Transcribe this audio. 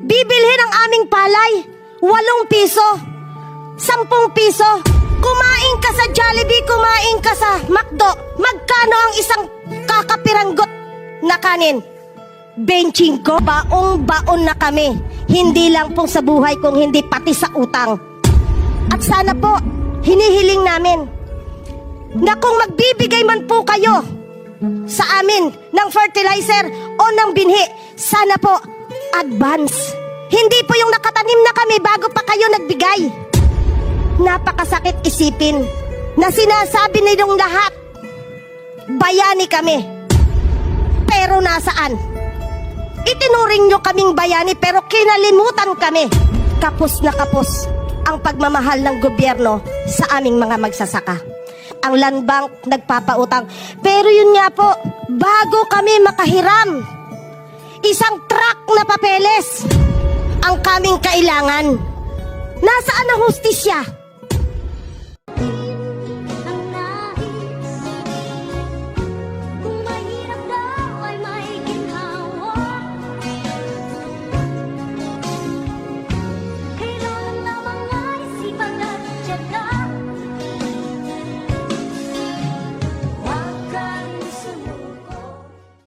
Bibilhin ang aming palay. Walong piso. Sampung piso. Kumain ka sa Jollibee, kumain ka sa McDo. Magkano ang isang kakapiranggot na kanin? Benching ko, baong baon na kami. Hindi lang po sa buhay kung hindi pati sa utang. At sana po, hinihiling namin na kung magbibigay man po kayo sa amin ng fertilizer o ng binhi, sana po advance. Hindi po yung nakatanim na kami bago pa kayo nagbigay. Napakasakit isipin na sinasabi ninyong lahat, bayani kami. Pero nasaan? Itinuring nyo kaming bayani pero kinalimutan kami. Kapos na kapos ang pagmamahal ng gobyerno sa aming mga magsasaka. Ang land bank nagpapautang. Pero yun nga po, bago kami makahiram, isang truck na papeles ang kaming kailangan. Nasaan ang hustisya?